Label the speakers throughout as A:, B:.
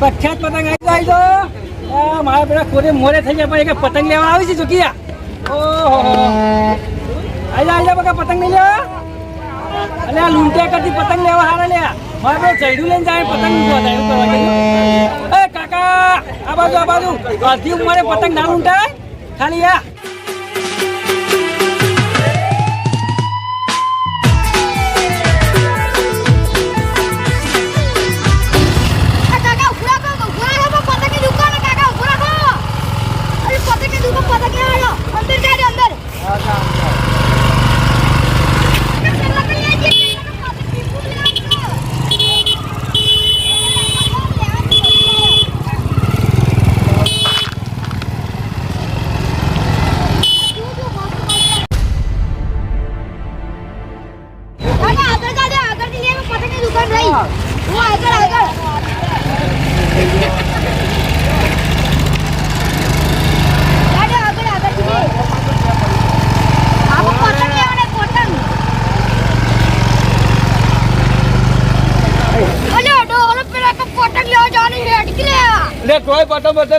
A: પ્રખ્યાત પતંગ આવી જાય તો મારા પેલા કોરે મોરે થઈ ગયા પણ પતંગ લેવા આવી છે ચૂકીયા ઓહો આઈ જા આઈ જા પતંગ નહીં લેવા અલે આ લૂંટ્યા કરતી પતંગ લેવા હારે લે મારે પેલો ચૈડું લઈને જાય, પતંગ જાય જાય એ, કાકા, આ બાજુ આ બાજુ. અડધી ઉંમરે પતંગ ના લૂંટાય? ખાલી આ
B: લે. પેલા તો પતંગ લેવા લેવા.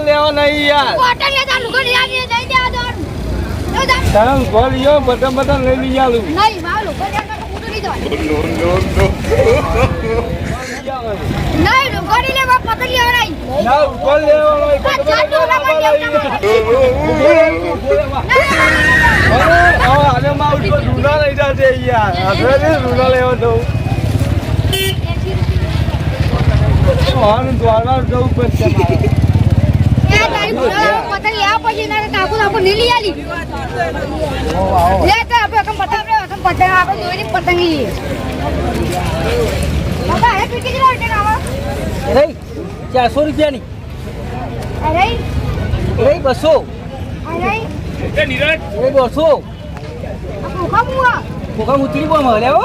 A: લેવા નહીં યાર
B: પતંગ લેતા લુગડ યાદ નહીં દઈ દે જા.
A: તારા ઘર યો પતંગ પતંગ લઈ લઈ આલું
B: નહીં, મારું લુગડ યાદ તો ખોટું નહીં જવાનું. નહીં, લેવા, પતંગ લેવા નહીં.
A: ના. અરે માં ઉપર રૂના લઈ જાજે યાર હવે રૂના લેવા દઉં વાહન દ્વારા જવું પડશે
B: પતંગ લેવા પછી કાકુ તો આપણને લઈ આલી. લે તો આપણે પતંગ આપણે પતંગ આપણે પતંગ લઈએ.
A: રહી ચારસો રૂપિયાની. રહી. બસો. રહી. બસો. કોકા ઉતરી પો મળે હો.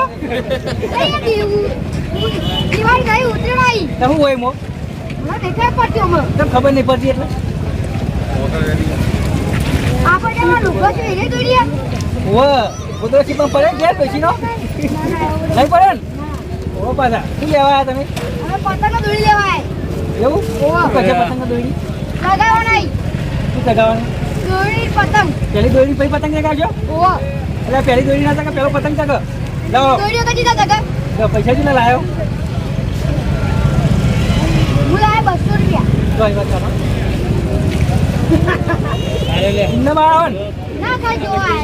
B: દિવાળી ગઈ, ઉત્તરાયણ આવી.
A: હોય મો? ખબર નહીં પડતી એટલે?
B: આપણે છે?
A: ઓ કુદરતી પણ પડે ઘેર પછી
B: ના, ના,
A: નહીં પડે ને? ઓ પાછા શું લેવા તમે?
B: હવે પતંગનો દોરી લેવાય.
A: એવું? ઓ. કરશે પતંગ દોડી
B: લગાવવા નહીં.
A: શું લગાવવાનું?
B: દોડી પતંગ.
A: પેલી દોડી પછી પતંગ લગાવજો.
B: ઓ.
A: એટલે પેલી દોડી ના તકે પેલો પતંગ તકે લાવો
B: દોડી કદી ના તકે
A: લો, પૈસા જ ના લાયો.
B: હું લાવ્યા બસો રૂપિયા.
A: જો અહીં વાત કરો. અરે લે. ઇન્દમ આવે ના.
B: ખાઈ જોવા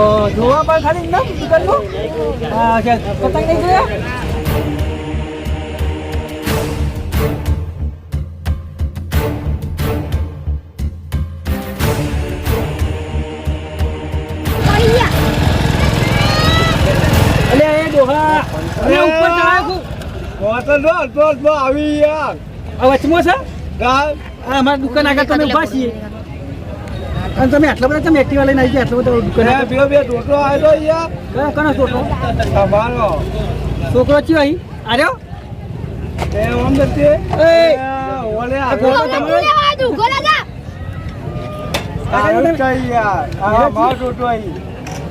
A: ઓ જોવા પણ ખાલી ઇન્દમ દુકાનનું હા પતંગ નહીં જોયા?
C: આવી યાર.
A: આ વચમાં દુકાન આગળ તમે ઊભા બધા તમે એક્ટિવા લઈને આવી ગયા? આટલા બધા
C: બે ટોટલો આવેલો યાર.
A: કયો કનો છોકરો ચિયો અહીં? આર્યો?
C: એ ઓમ
A: એ.
C: ઓલે
A: આ
C: યાર. આ મારો ટોટલો અહીં.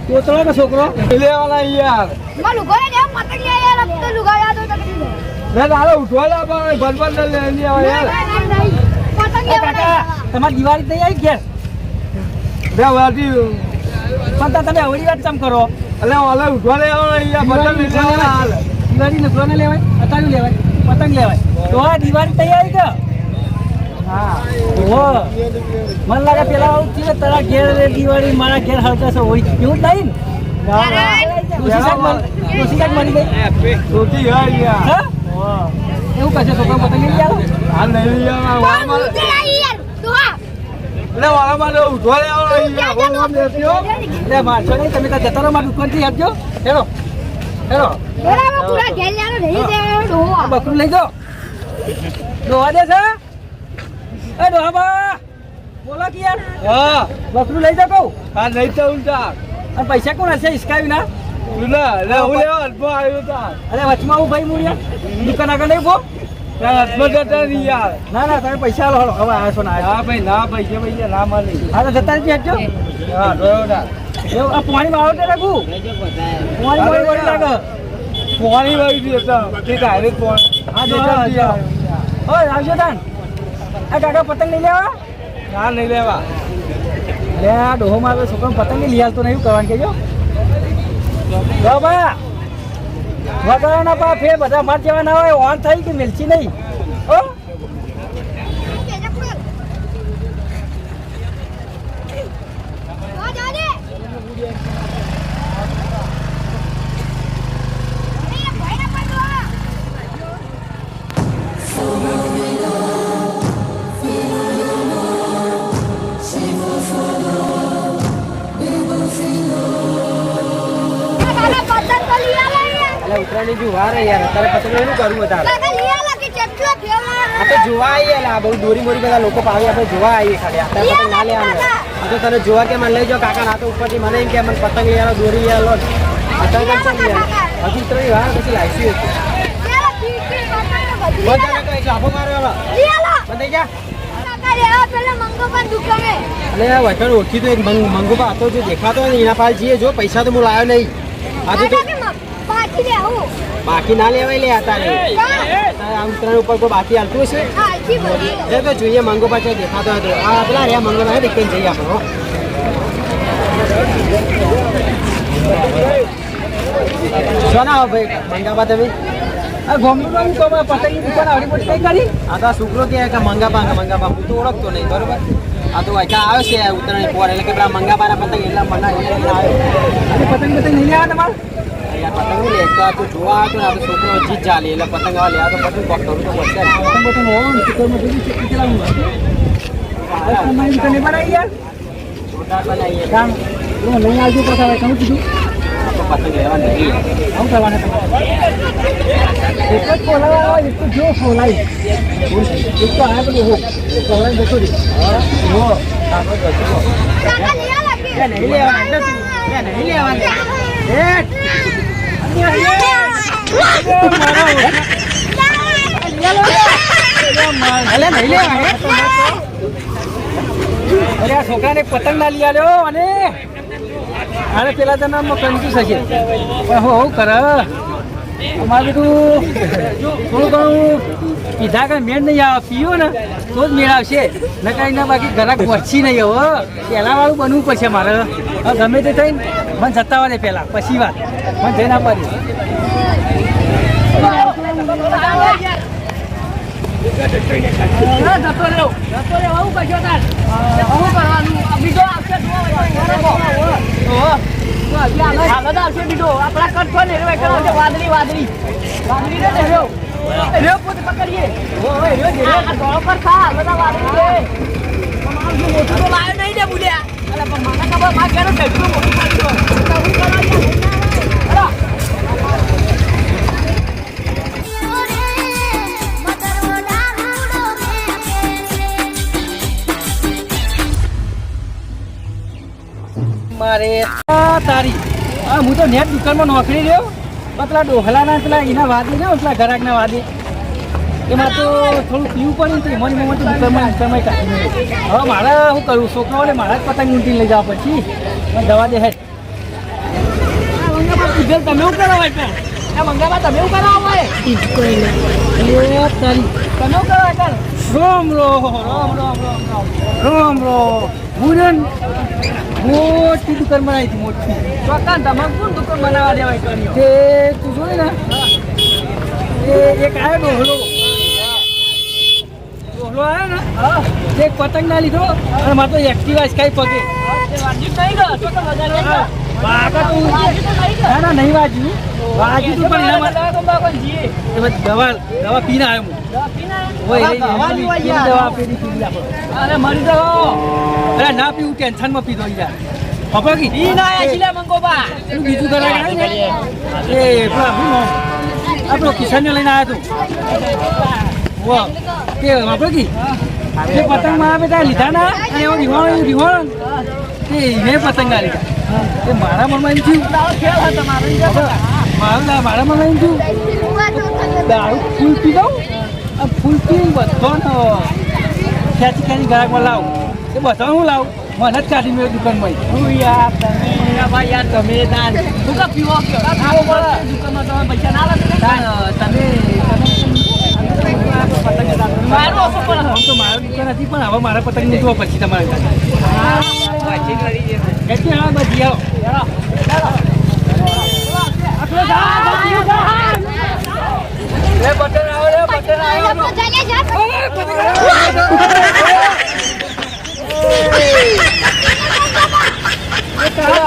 A: કોતરા છોકરો.
C: લેવાના યાર.
B: માં લુગો લે મતક લે યાર તો લુગા યાદ હોય કરી દે.
C: લે તારે ઉઠવા લે પણ ભરભર ને લે આવે યાર
B: ના, ના,
A: તમારી દિવાળી તઈ આવી ઘેર
C: બે વાટી
A: પણ તમે અવળી વાત ચમ કરો?
C: એટલે ઓલે ઉઠવા લઈ લેવાના હાલ.
A: દિવાળી નકરો ને લેવાય પતંગ લેવાય પતંગ લેવાય. તો આ દિવાળી તઈ આવી કે
C: હા.
A: ઓહો. મને લાગે પેલા આવું કે તારા ઘેર દિવાળી મારા ઘેર હળકાશે હોય એવું જ નહીં ને? ડોશી શાક મળી- મળી ગઈ?
C: ટોટી હા યાર
A: હા? એવું કશે છોકરા પતંગ લઈ આવો.
C: હા નહીં લઈ આવવાના
B: પણ
C: વાળા.
B: ડોહા.
C: માટે ઉઠવા લે યાર ઓમ ઓમ દેતી હો
A: એટલે મારશો નહીં તમે ત્યાં જતા રહો મારી આપજો. Hello
B: hello. પૂરા ઘેર લેવાનો નહીં દેવાનો ડોહો.
A: આ. બકરું લઈ જાઓ. દોવા દે છે? એ દોહાબા બોલો કે યાર
C: હા.
A: બકરું લઈ કહું.
C: આ નહીં જાઉં ઉલટા.
A: અને પૈસા કોણ હશે? હિસકાવી ના? નહીં
C: નહીં
A: ના ના તમે પૈસા લો હવે આવ્યા છો ના
C: ભાઈ ના પૈસા પૈસા ના મળે.
A: હા તો જતા જ હટજો
C: હા
A: પાણી માં આવતે રાખું પાણી વાળી વાળી લાગે
C: પોણી વાળી એટલે તે ડાયરેક્ટ
A: હા જતા જો. આવજો તાન. આ કાકા પતંગ લઈ લેવા?
C: ના નહીં લેવા.
A: લે આ ડોહો મારો છોકરો પતંગ નહીં લઈ આવતો નહીં કરવાનું કેજો જો બા વગાડવાના પા ફેર બધા માર જવાના હોય, ઓન થઈ કે મિલચી નહીં? ઓ એટલે ઉત્તરાયણ જો વાર યાર અત્યારે પતંગ એનું કરવું વધારે
B: આપણે
A: આ જોવા આવીએ લા બહુ દોરી મોરી બધા લોકો પાવી આપણે જોવા આવીએ ખાલી. અત્યારે પતંગ ના લેવાનું. આ તો તને જોવા કે મને લઈ જાઓ કાકા ના તો ઉપરથી મને એમ કે મને પતંગ લઈ આવો દોરી લઈ આવો પતંગ કેમ યાર? હજુ ત્રણ વાર પછી લાવીશું
B: છે, બધી
A: કરે તો આફો મારે. બંધ આ વચન ઓળખી તો એક મંગ- મંગો બા હતો જે દેખાતો હોય ને એના પાસે જઈએ જો પૈસા તો હું લાવ્યો નહીં. આજે તો
B: બાકી લે આવું.
A: બાકી ના લેવાય લે આમ ઉત્તરાયણ ઉપર કોઈ બાકી હાલતું હશે? એ તો જોઈએ મંગો પાછો દેખાતો હતો. આ પેલા રહ્યા મંગો ના દેખાઈને જઈએ આપણે. શું ના ભાઈ મંગાબા તમે? ગોમડું હું કહું પતંગની દુકાન આવડી મોટી કઈ કરી? આ તો છોકરો કે મંગાબા મંગાબા હું તો ઓળખતો નહીં બરોબર? આ તો વાંચા આવ્યો છે ઉત્તરાયણ પોર એટલે કે પેલા મંગાબાના પતંગ એટલા મના પતંગ પતંગ નહીં આવ્યા તમારે? પતંગ નહીં તો જોવા આવ્યો ને આ તો છોકરો જીત ચાલે એટલે પતંગ આવા તો પતંગ કોક કરું તો પડશે પતંગ પતંગ હોવો ને ચિકનમાં જોયું છે કેટલા તમારી બનાવી યાર જોરદાર બનાવીએ કામ હું લઈ આવજો પછી હવે કહું કીધું પતંગ લેવા નહીં કરવાના એક જ બોલાવા હોય એક તો જો બોલાય એક તો આ બધું હો જતો રહી આપણે જતો નહીં લેવાના. એ નહીં લેવાના અરે આ છોકરાને પતંગ ના લઈ આલ્યો અને અરે પેલા જન્મમાં કન્ફ્યુઝ હશે પણ હું કરે. અમારે બધું થોડું ઘણું કીધા કે મેળ નહીં આવે પીવો ને, તો જ મેળ આવશે. ના બાકી ઘરાક વચ્ચી નહીં હવે પહેલા વાળું બનવું પડશે મારે. ગમે તે થઈને મને જતા વાળે પહેલા. પછી વાત. મને જઈને ના પડી જતો રહ્યો. જતો રહ્યો. આવું કશો તાર. આવું કરવાનું. આ બીજો વાદળી વાદળી વાદળી ને રહ્યો રહ્યો પોતે પકડીએ રહ્યો પર ખા બધા વાદળી મોટું તો લાયો નહીં ને બુલ્યા અલે પણ મને ખબરમાં મારે તારી. આ હું તો નેટ દુકાનમાં નોકરી રહ્યો. પેલા ડોહલાના પેલા એના વાદી ને, પેલા ઘરાકના વાદી. એમાં તો થોડું પીવું પણ નથી મને મમ્મી તો દુકાનમાં દુકાનમાં કાઢી. હવે મારે શું કરવું છોકરાઓને મારા જ પતંગ ઊંટી લઈ જવા પછી દવા દે હેઠ તમે શું કરો આ મંગાબા તમે શું કરો અરે તમે શું કરો રોમ રોમ રોમ રોમ રોમ રોમ. રો ભૂરન મોટી દુકાન બનાવી હતી મોટી ચોક્કસ તમારે કોણ દુકાન બનાવવા દેવાય કર્યો તે તું જોઈ ને એક આવ્યો ડોહલો ડોહલો આવ્યો ને તે એક પતંગ ના લીધો અને મારે તો એક્ટિવા સ્કાય પગે. ના ના નહીં વાગ્યું વાગ્યું તું પણ દવા દવા પીને આવ્યો હું. દવા આપેલી પીવી આપણે. અરે મરી જાઓ. અરે ના પીવું ટેન્શનમાં પીધો યાર. ખબર lagi? પેલું બીજું ઘરે આવે Lu એ kan lagi? Eh, pula કિશનને લઈને આવ્યો kisahnya વાહ કે tuh? Wah, તે apa lagi? આવે ત્યાં mah apa tadi? Dana, રીવાણો એવું રીવાણો ને, તે મેં પતંગ આ લીધા તે મારા મનમાં એમ થયું marah ના- મારા મનમાં એમ થયું દારૂ ફૂલ પી દઉં buat ને ખેંચી ખેંચી ઘરાકમાં લાવું એ બધા હું લાવું મને જ કાઢી મેં દુકાનમાં.
D: હું યાર તમે ભાઈ યાર તમે તાન હું કા પીવો? પીવો પડે? દુકાનમાં તમે પૈસા ના લાગે
A: તમે
D: મારું
A: પતંગ નહીં જોવા પછી તમારે બધી
C: બટન આવો બટન આવો.
B: આપણે જઈએ જા.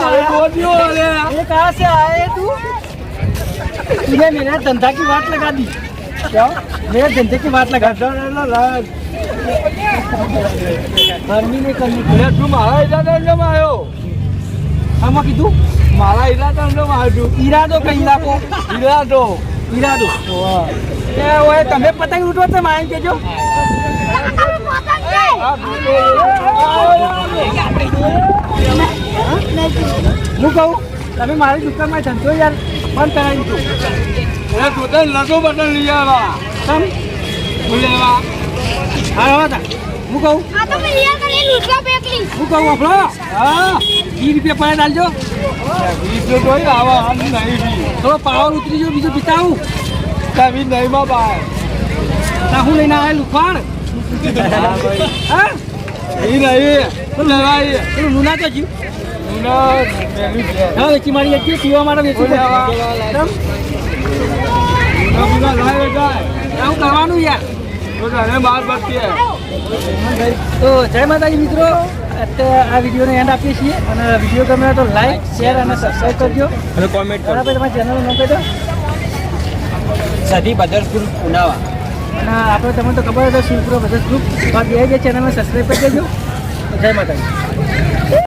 C: હવે બોલ્યો રે
A: ये कहाँ से आए तू तूने मेरे धंधा की बात लगा दी क्या मेरे धंधे की बात लगा गर्मी नहीं करनी
C: અરે તું મારા ઈલાકા કેમ આવ્યો
A: આમાં કીધું
C: મારા ઈલાકા કેમ આવ્યો
A: ઈરાદો કે ઈલાકો
C: ઈલાકો
A: ઈરાદો એ ઓય તમે પતંગ લૂંટો તો મારી કેજો હું કહું તમે મારી દુકાનમાં ધંધો યાર બંધ કરાવી દીધો
C: લડો બટન લઈ આવ્યા.
A: તમ?
C: હું લેવા
A: હા હા તા. હું કહું? હું કહું આપણો હા. વીસ રૂપિયા પડે ડાલજો.
C: વીસ રૂપિયા આવા આમ નહીં
A: થોડો પાવર ઉતરી ગયો બીજું પીતા
C: તમે નહીં
A: ના હું લઈને આવે લુફાણ? હા
C: એ રહી
A: મુના લુના તો જીવ હા વેચી મારી હતી પીવા માટે વેચી આવું કરવાનું યાર
C: તો
A: જય માતાજી મિત્રો અત્યારે આ વિડીયોને એન્ડ આપીએ છીએ અને વીડિયો ગમે તો લાઈક શેર અને સબસ્ક્રાઈબ કરજો
C: અને કોમેન્ટ
A: કરો તમારી ચેનલ નો કહી દો
D: સધી બદરપુર ઉનાવા
A: અને આપણે તમને તો ખબર હતો શિવપુરા બધા ગ્રુપ બે જે ચેનલને સબસ્ક્રાઈબ કરી દેજો. જય માતાજી.